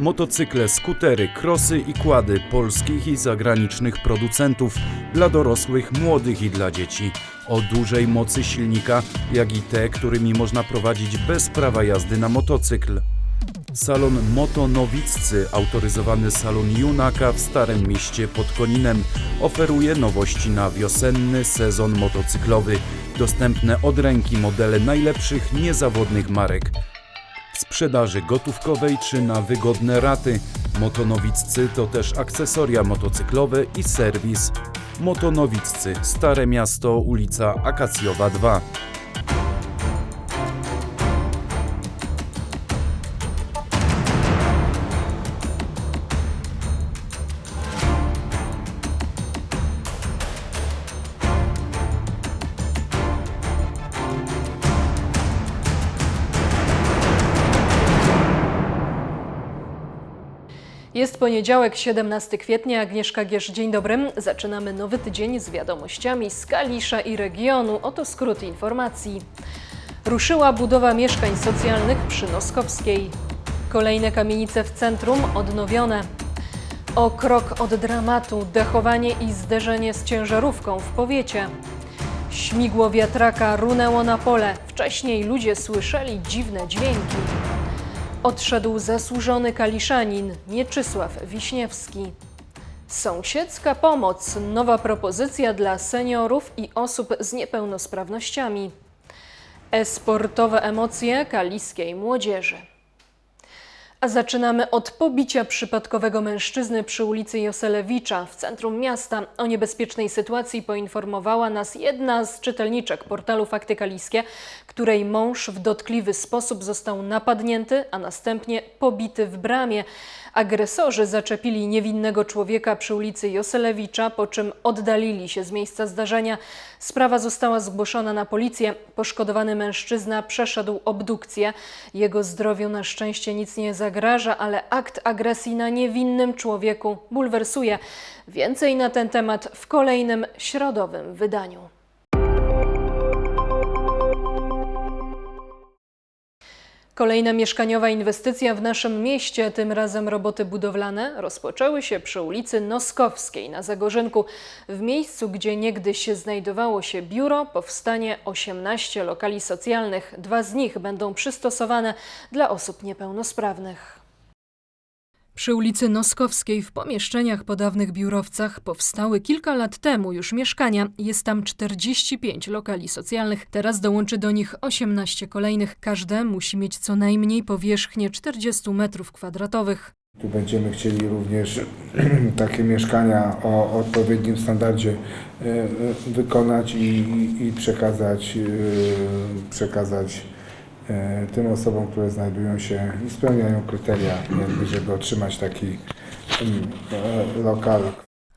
Motocykle, skutery, krosy i kłady polskich i zagranicznych producentów dla dorosłych, młodych i dla dzieci. O dużej mocy silnika, jak i te, którymi można prowadzić bez prawa jazdy na motocykl. Salon Moto Nowiccy, autoryzowany salon Junaka w Starym Mieście pod Koninem, oferuje nowości na wiosenny sezon motocyklowy. Dostępne od ręki modele najlepszych niezawodnych marek. Sprzedaży gotówkowej czy na wygodne raty. Motonowiccy to też akcesoria motocyklowe i serwis. Motonowiccy, Stare Miasto, ulica Akacjowa 2. poniedziałek, 17 kwietnia. Agnieszka Gierz, dzień dobry. Zaczynamy nowy tydzień z wiadomościami z Kalisza i regionu. Oto skrót informacji. Ruszyła budowa mieszkań socjalnych przy Noskowskiej. Kolejne kamienice w centrum odnowione. O krok od dramatu, dechowanie i zderzenie z ciężarówką w powiecie. Śmigło wiatraka runęło na pole. Wcześniej ludzie słyszeli dziwne dźwięki. Odszedł zasłużony kaliszanin Mieczysław Wiśniewski. Sąsiedzka pomoc nowa propozycja dla seniorów i osób z niepełnosprawnościami. E-sportowe emocje kaliskiej młodzieży. A zaczynamy od pobicia przypadkowego mężczyzny przy ulicy Joselewicza w centrum miasta. O niebezpiecznej sytuacji poinformowała nas jedna z czytelniczek portalu Fakty Kaliskie, której mąż w dotkliwy sposób został napadnięty, a następnie pobity w bramie. Agresorzy zaczepili niewinnego człowieka przy ulicy Joselewicza, po czym oddalili się z miejsca zdarzenia. Sprawa została zgłoszona na policję. Poszkodowany mężczyzna przeszedł obdukcję. Jego zdrowiu na szczęście nic nie zagraża, ale akt agresji na niewinnym człowieku bulwersuje. Więcej na ten temat w kolejnym środowym wydaniu. Kolejna mieszkaniowa inwestycja w naszym mieście, tym razem roboty budowlane, rozpoczęły się przy ulicy Noskowskiej na Zagorzynku. W miejscu, gdzie niegdyś znajdowało się biuro, powstanie 18 lokali socjalnych. Dwa z nich będą przystosowane dla osób niepełnosprawnych. Przy ulicy Noskowskiej w pomieszczeniach po dawnych biurowcach powstały kilka lat temu już mieszkania. Jest tam 45 lokali socjalnych. Teraz dołączy do nich 18 kolejnych. Każde musi mieć co najmniej powierzchnię 40 metrów kwadratowych. Tu będziemy chcieli również takie mieszkania o odpowiednim standardzie e, e, wykonać i, i- przekazać, e, przekazać tym osobom, które znajdują się i spełniają kryteria, jakby, żeby otrzymać taki mm, e, lokal.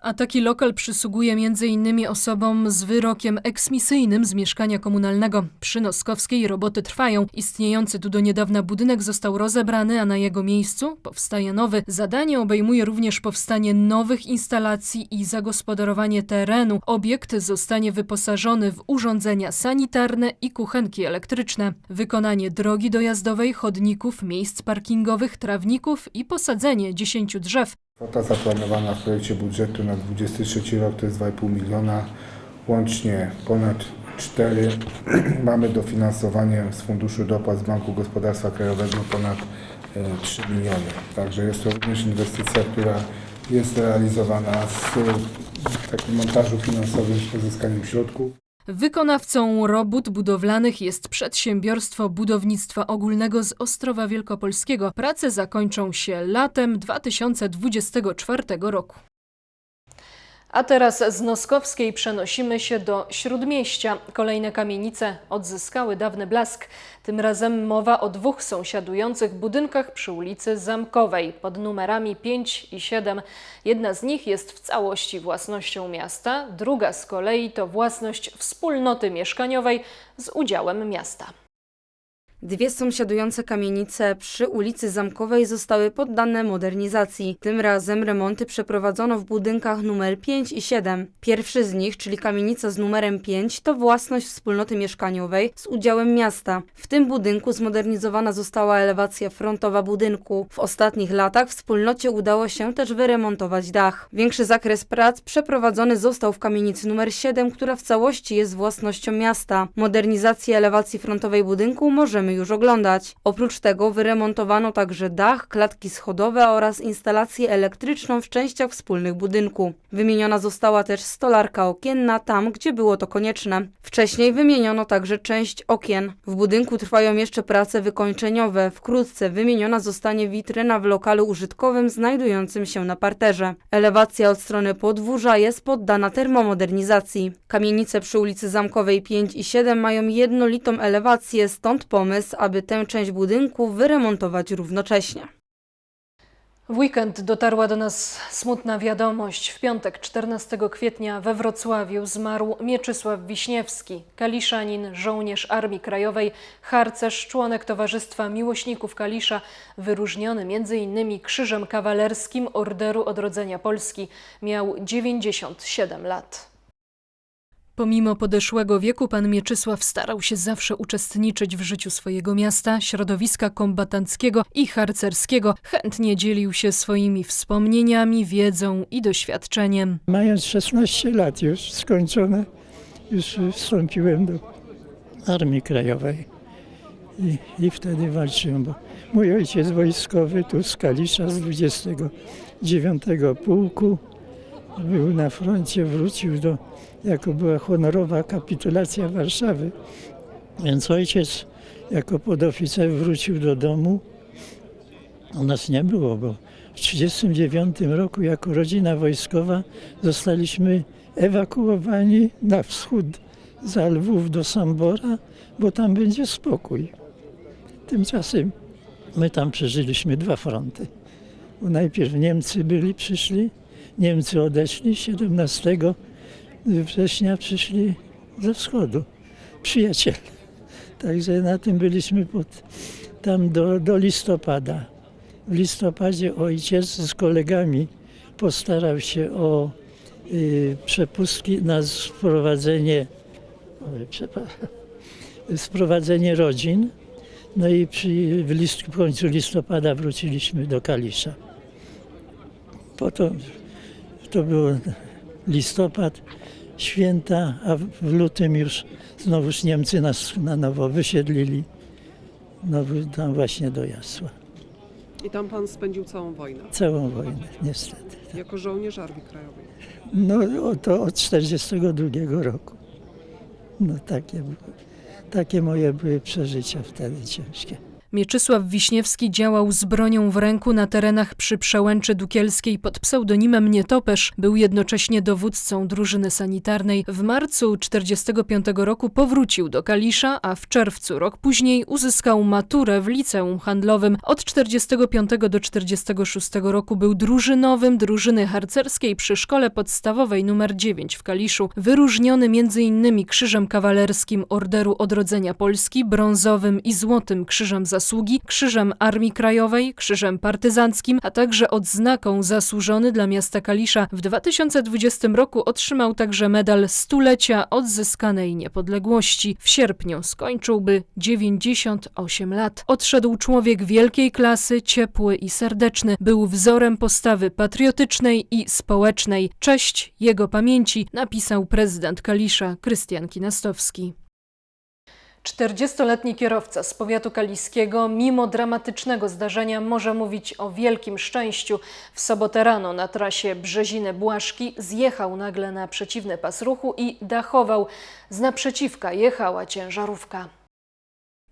A taki lokal przysługuje m.in. osobom z wyrokiem eksmisyjnym z mieszkania komunalnego. Przy Noskowskiej roboty trwają. Istniejący tu do niedawna budynek został rozebrany, a na jego miejscu powstaje nowy. Zadanie obejmuje również powstanie nowych instalacji i zagospodarowanie terenu. Obiekt zostanie wyposażony w urządzenia sanitarne i kuchenki elektryczne. Wykonanie drogi dojazdowej, chodników, miejsc parkingowych, trawników i posadzenie 10 drzew. Kwota zaplanowana w projekcie budżetu na 23 rok to jest 2,5 miliona, łącznie ponad 4. Mamy dofinansowanie z Funduszu Dopłat z Banku Gospodarstwa Krajowego ponad e, 3 miliony. Także jest to również inwestycja, która jest realizowana z e, takim montażu finansowym z pozyskaniem środków. Wykonawcą robót budowlanych jest Przedsiębiorstwo Budownictwa Ogólnego z Ostrowa Wielkopolskiego. Prace zakończą się latem 2024 roku. A teraz z Noskowskiej przenosimy się do Śródmieścia. Kolejne kamienice odzyskały dawny blask. Tym razem mowa o dwóch sąsiadujących budynkach przy ulicy Zamkowej pod numerami 5 i 7. Jedna z nich jest w całości własnością miasta, druga z kolei to własność wspólnoty mieszkaniowej z udziałem miasta. Dwie sąsiadujące kamienice przy ulicy Zamkowej zostały poddane modernizacji. Tym razem remonty przeprowadzono w budynkach numer 5 i 7. Pierwszy z nich, czyli kamienica z numerem 5, to własność wspólnoty mieszkaniowej z udziałem miasta. W tym budynku zmodernizowana została elewacja frontowa budynku. W ostatnich latach wspólnocie udało się też wyremontować dach. Większy zakres prac przeprowadzony został w kamienicy numer 7, która w całości jest własnością miasta. Modernizację elewacji frontowej budynku możemy już oglądać. Oprócz tego wyremontowano także dach, klatki schodowe oraz instalację elektryczną w częściach wspólnych budynku. Wymieniona została też stolarka okienna tam, gdzie było to konieczne. Wcześniej wymieniono także część okien. W budynku trwają jeszcze prace wykończeniowe. Wkrótce wymieniona zostanie witryna w lokalu użytkowym znajdującym się na parterze. Elewacja od strony podwórza jest poddana termomodernizacji. Kamienice przy ulicy Zamkowej 5 i 7 mają jednolitą elewację, stąd pomysł, aby tę część budynku wyremontować równocześnie. W weekend dotarła do nas smutna wiadomość. W piątek 14 kwietnia we Wrocławiu zmarł Mieczysław Wiśniewski, kaliszanin, żołnierz Armii Krajowej, harcerz, członek Towarzystwa Miłośników Kalisza, wyróżniony m.in. Krzyżem Kawalerskim Orderu Odrodzenia Polski. Miał 97 lat. Pomimo podeszłego wieku pan Mieczysław starał się zawsze uczestniczyć w życiu swojego miasta, środowiska kombatanckiego i harcerskiego. Chętnie dzielił się swoimi wspomnieniami, wiedzą i doświadczeniem. Mając 16 lat już skończone, już wstąpiłem do Armii Krajowej i, i wtedy walczyłem, bo mój ojciec wojskowy tu z Kalisza z 29 pułku był na froncie, wrócił do, jako była honorowa kapitulacja Warszawy, więc ojciec jako podoficer wrócił do domu. U nas nie było, bo w 1939 roku jako rodzina wojskowa zostaliśmy ewakuowani na wschód za Lwów do Sambora, bo tam będzie spokój. Tymczasem my tam przeżyliśmy dwa fronty. Bo najpierw Niemcy byli, przyszli, Niemcy odeszli, 17 września przyszli ze wschodu, przyjaciele. Także na tym byliśmy pod, tam do, do listopada. W listopadzie ojciec z kolegami postarał się o y, przepustki na sprowadzenie, oj, sprowadzenie rodzin. No i przy, w, list, w końcu listopada wróciliśmy do Kalisza. Potem to był listopad, święta, a w lutym już znowuż Niemcy nas na nowo wysiedlili. No, tam właśnie do Jasła. I tam pan spędził całą wojnę, Całą wojnę, niestety. jako żołnierz Armii Krajowej. No to od 42 roku. No takie, takie moje były przeżycia wtedy ciężkie. Mieczysław Wiśniewski działał z bronią w ręku na terenach przy Przełęczy Dukielskiej pod pseudonimem Nietoperz. Był jednocześnie dowódcą drużyny sanitarnej. W marcu 1945 roku powrócił do Kalisza, a w czerwcu rok później uzyskał maturę w liceum handlowym. Od 1945 do 1946 roku był drużynowym drużyny harcerskiej przy szkole podstawowej nr 9 w Kaliszu. Wyróżniony m.in. Krzyżem Kawalerskim Orderu Odrodzenia Polski, brązowym i złotym Krzyżem Zasługi, Krzyżem Armii Krajowej, Krzyżem Partyzanckim, a także odznaką Zasłużony dla miasta Kalisza. W 2020 roku otrzymał także medal stulecia odzyskanej niepodległości. W sierpniu skończyłby 98 lat. Odszedł człowiek wielkiej klasy, ciepły i serdeczny. Był wzorem postawy patriotycznej i społecznej. Cześć jego pamięci napisał prezydent Kalisza Krystian Kinastowski. 40-letni kierowca z powiatu kaliskiego, mimo dramatycznego zdarzenia, może mówić o wielkim szczęściu. W sobotę rano na trasie Brzeziny-Błaszki zjechał nagle na przeciwny pas ruchu i dachował. Z naprzeciwka jechała ciężarówka.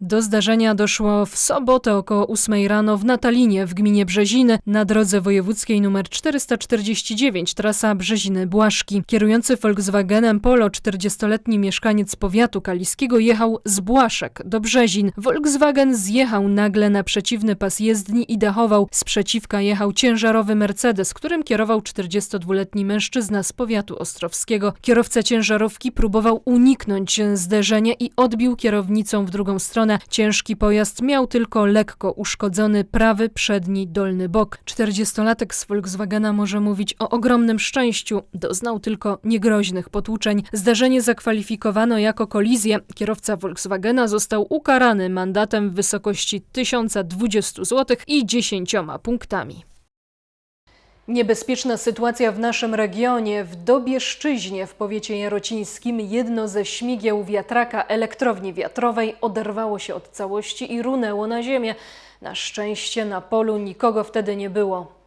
Do zdarzenia doszło w sobotę około 8 rano w Natalinie w gminie Brzeziny na drodze wojewódzkiej nr 449 trasa Brzeziny-Błaszki. Kierujący Volkswagenem Polo 40-letni mieszkaniec powiatu kaliskiego jechał z Błaszek do Brzezin. Volkswagen zjechał nagle na przeciwny pas jezdni i dachował. Z przeciwka jechał ciężarowy Mercedes, którym kierował 42-letni mężczyzna z powiatu ostrowskiego. Kierowca ciężarówki próbował uniknąć zderzenia i odbił kierownicą w drugą stronę. Ciężki pojazd miał tylko lekko uszkodzony prawy przedni dolny bok. 40-latek z Volkswagena może mówić o ogromnym szczęściu. Doznał tylko niegroźnych potłuczeń. Zdarzenie zakwalifikowano jako kolizję. Kierowca Volkswagena został ukarany mandatem w wysokości 1020 zł i 10 punktami. Niebezpieczna sytuacja w naszym regionie. W Dobieszczyźnie w powiecie jarocińskim jedno ze śmigieł wiatraka elektrowni wiatrowej oderwało się od całości i runęło na ziemię. Na szczęście na polu nikogo wtedy nie było.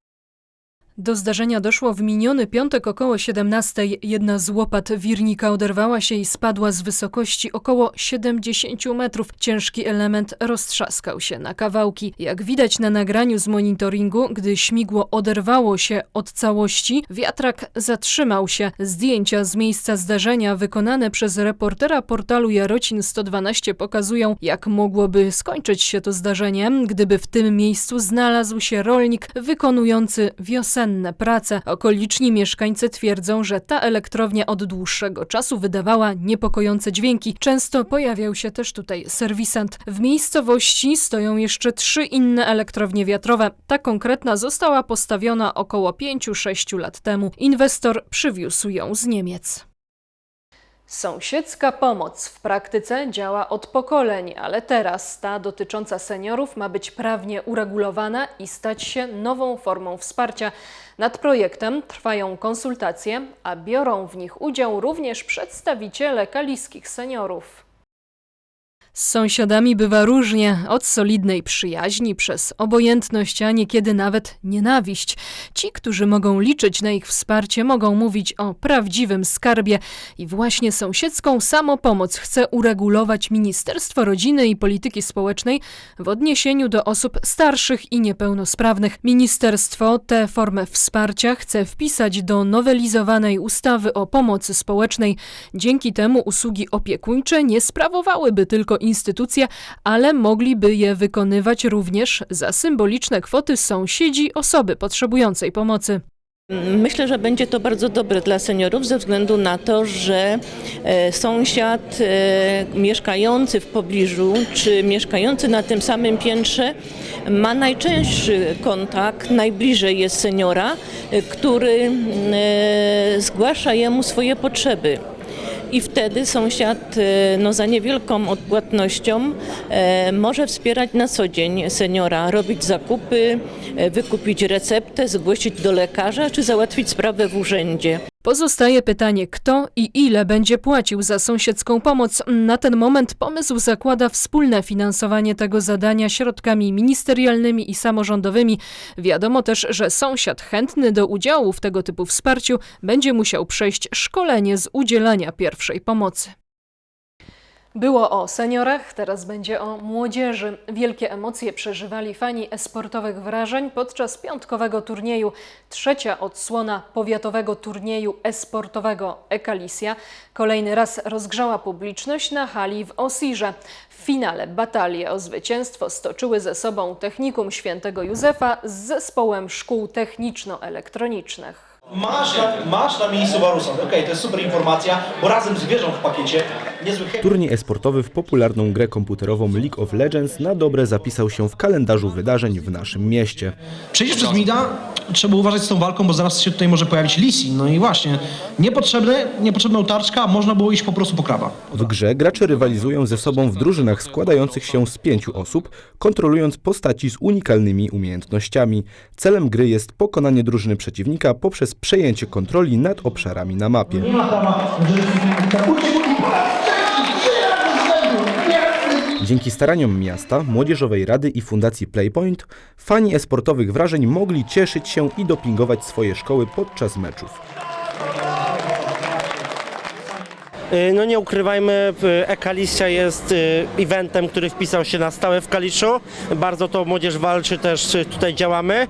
Do zdarzenia doszło w miniony piątek około 17. Jedna z łopat wirnika oderwała się i spadła z wysokości około 70 metrów. Ciężki element roztrzaskał się na kawałki. Jak widać na nagraniu z monitoringu, gdy śmigło oderwało się od całości, wiatrak zatrzymał się. Zdjęcia z miejsca zdarzenia wykonane przez reportera portalu Jarocin 112 pokazują, jak mogłoby skończyć się to zdarzenie, gdyby w tym miejscu znalazł się rolnik wykonujący wiosenne prace. Okoliczni mieszkańcy twierdzą, że ta elektrownia od dłuższego czasu wydawała niepokojące dźwięki. Często pojawiał się też tutaj serwisant. W miejscowości stoją jeszcze trzy inne elektrownie wiatrowe. Ta konkretna została postawiona około 5-6 lat temu. Inwestor przywiózł ją z Niemiec. Sąsiedzka pomoc w praktyce działa od pokoleń, ale teraz ta dotycząca seniorów ma być prawnie uregulowana i stać się nową formą wsparcia. Nad projektem trwają konsultacje, a biorą w nich udział również przedstawiciele kaliskich seniorów. Z sąsiadami bywa różnie, od solidnej przyjaźni przez obojętność, a niekiedy nawet nienawiść. Ci, którzy mogą liczyć na ich wsparcie, mogą mówić o prawdziwym skarbie i właśnie sąsiedzką samopomoc chce uregulować Ministerstwo Rodziny i Polityki Społecznej w odniesieniu do osób starszych i niepełnosprawnych. Ministerstwo tę formę wsparcia chce wpisać do nowelizowanej ustawy o pomocy społecznej. Dzięki temu usługi opiekuńcze nie sprawowałyby tylko instytucje, ale mogliby je wykonywać również za symboliczne kwoty sąsiedzi osoby potrzebującej pomocy. Myślę, że będzie to bardzo dobre dla seniorów ze względu na to, że e, sąsiad e, mieszkający w pobliżu czy mieszkający na tym samym piętrze ma najczęstszy kontakt, najbliżej jest seniora, e, który zgłasza jemu swoje potrzeby. I wtedy sąsiad e, no, za niewielką odpłatnością e, może wspierać na co dzień seniora, robić zakupy, e, wykupić receptę, zgłosić do lekarza czy załatwić sprawę w urzędzie. Pozostaje pytanie, kto i ile będzie płacił za sąsiedzką pomoc. Na ten moment pomysł zakłada wspólne finansowanie tego zadania środkami ministerialnymi i samorządowymi. Wiadomo też, że sąsiad chętny do udziału w tego typu wsparciu będzie musiał przejść szkolenie z udzielania pierwszej pomocy. Było o seniorach, teraz będzie o młodzieży. Wielkie emocje przeżywali fani esportowych wrażeń podczas piątkowego turnieju. Trzecia odsłona powiatowego turnieju esportowego Ekalisja kolejny raz rozgrzała publiczność na hali w Osirze. W finale batalie o zwycięstwo stoczyły ze sobą Technikum Świętego Józefa z zespołem szkół techniczno-elektronicznych. Masz na, masz na miejscu Warusant. Okej, to jest super informacja, bo razem z wieżą w pakiecie niezły. Turniej esportowy w popularną grę komputerową League of Legends na dobre zapisał się w kalendarzu wydarzeń w naszym mieście. Przejdziesz przez Mida, trzeba uważać z tą walką, bo zaraz się tutaj może pojawić Lisi. No i właśnie, niepotrzebne, niepotrzebna utarczka, można było iść po prostu po kraba. W grze gracze rywalizują ze sobą w drużynach składających się z pięciu osób, kontrolując postaci z unikalnymi umiejętnościami. Celem gry jest pokonanie drużyny przeciwnika poprzez przejęcie kontroli nad obszarami na mapie. Dzięki staraniom miasta, Młodzieżowej Rady i Fundacji Playpoint, fani esportowych wrażeń mogli cieszyć się i dopingować swoje szkoły podczas meczów. Y, No nie ukrywajmy, y, Ekalisja jest y, eventem, który wpisał się na stałe w Kaliszu. Bardzo to młodzież walczy, też y, tutaj działamy.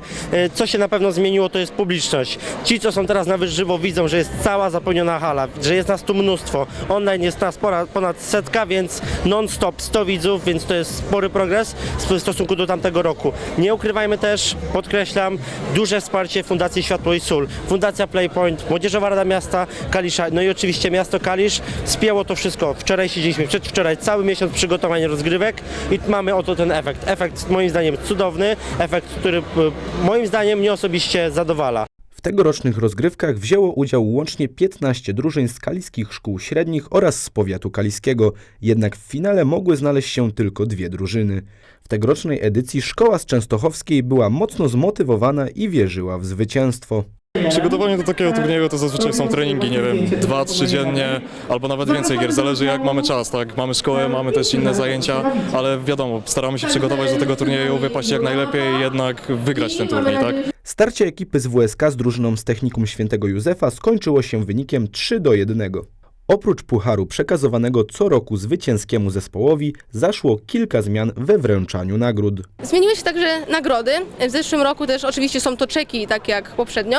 Co się na pewno zmieniło, to jest publiczność. Ci, co są teraz na wyżywo, widzą, że jest cała zapełniona hala, że jest nas tu mnóstwo. Online jest nas pora- ponad setka, więc non-stop 100 widzów, więc to jest spory progres w stosunku do tamtego roku. Nie ukrywajmy też, podkreślam, duże wsparcie Fundacji Światło i Sól, Fundacja Playpoint, Młodzieżowa Rada Miasta Kalisza, no i oczywiście miasto Kalisz Spięło to wszystko. Wczoraj siedzieliśmy, przedwczoraj cały miesiąc przygotowań rozgrywek i mamy oto ten efekt. Efekt moim zdaniem cudowny, efekt, który moim zdaniem mnie osobiście zadowala. W tegorocznych rozgrywkach wzięło udział łącznie 15 drużyn z kaliskich szkół średnich oraz z powiatu kaliskiego, jednak w finale mogły znaleźć się tylko dwie drużyny. W tegorocznej edycji szkoła z Częstochowskiej była mocno zmotywowana i wierzyła w zwycięstwo. Przygotowanie do takiego turnieju to zazwyczaj są treningi, nie wiem, dwa, trzy dziennie, albo nawet więcej gier, zależy jak mamy czas, tak? Mamy szkołę, mamy też inne zajęcia, ale wiadomo, staramy się przygotować do tego turnieju, wypaść jak najlepiej jednak wygrać ten turniej, tak? Starcie ekipy z WSK z drużyną z Technikum Świętego Józefa skończyło się wynikiem 3 do 1. Oprócz pucharu przekazywanego co roku zwycięskiemu zespołowi, zaszło kilka zmian we wręczaniu nagród. Zmieniły się także nagrody. W zeszłym roku też oczywiście są to czeki, tak jak poprzednio.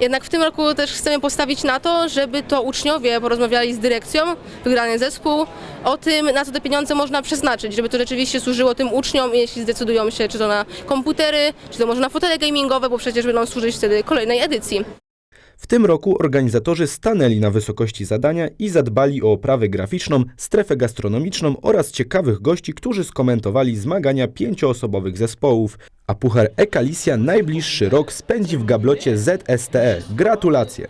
Jednak w tym roku też chcemy postawić na to, żeby to uczniowie porozmawiali z dyrekcją, wygrany zespół, o tym, na co te pieniądze można przeznaczyć, żeby to rzeczywiście służyło tym uczniom, jeśli zdecydują się, czy to na komputery, czy to może na fotele gamingowe, bo przecież będą służyć wtedy kolejnej edycji. W tym roku organizatorzy stanęli na wysokości zadania i zadbali o oprawę graficzną, strefę gastronomiczną oraz ciekawych gości, którzy skomentowali zmagania pięcioosobowych zespołów. A puchar Ekalisja najbliższy rok spędzi w gablocie ZSTE. Gratulacje!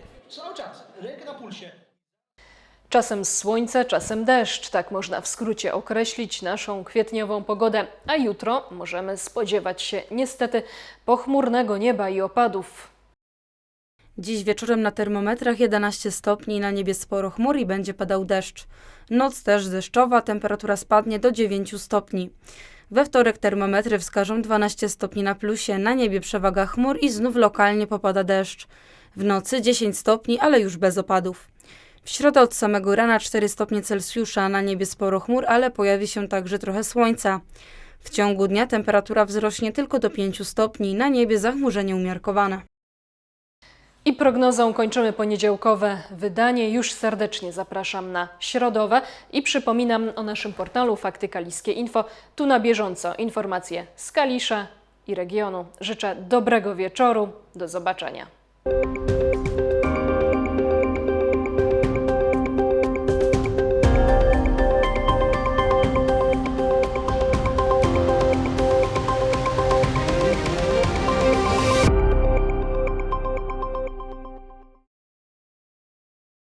Czasem słońce, czasem deszcz. Tak można w skrócie określić naszą kwietniową pogodę. A jutro możemy spodziewać się niestety pochmurnego nieba i opadów. Dziś wieczorem na termometrach 11 stopni, na niebie sporo chmur i będzie padał deszcz. Noc też deszczowa, temperatura spadnie do 9 stopni. We wtorek termometry wskażą 12 stopni na plusie, na niebie przewaga chmur i znów lokalnie popada deszcz. W nocy 10 stopni, ale już bez opadów. W środę od samego rana 4 stopnie Celsjusza, na niebie sporo chmur, ale pojawi się także trochę słońca. W ciągu dnia temperatura wzrośnie tylko do 5 stopni, na niebie zachmurzenie umiarkowane. I prognozą kończymy poniedziałkowe wydanie. Już serdecznie zapraszam na środowe i przypominam o naszym portalu Fakty Kaliskie Info. Tu na bieżąco informacje z Kalisza i regionu. Życzę dobrego wieczoru. Do zobaczenia.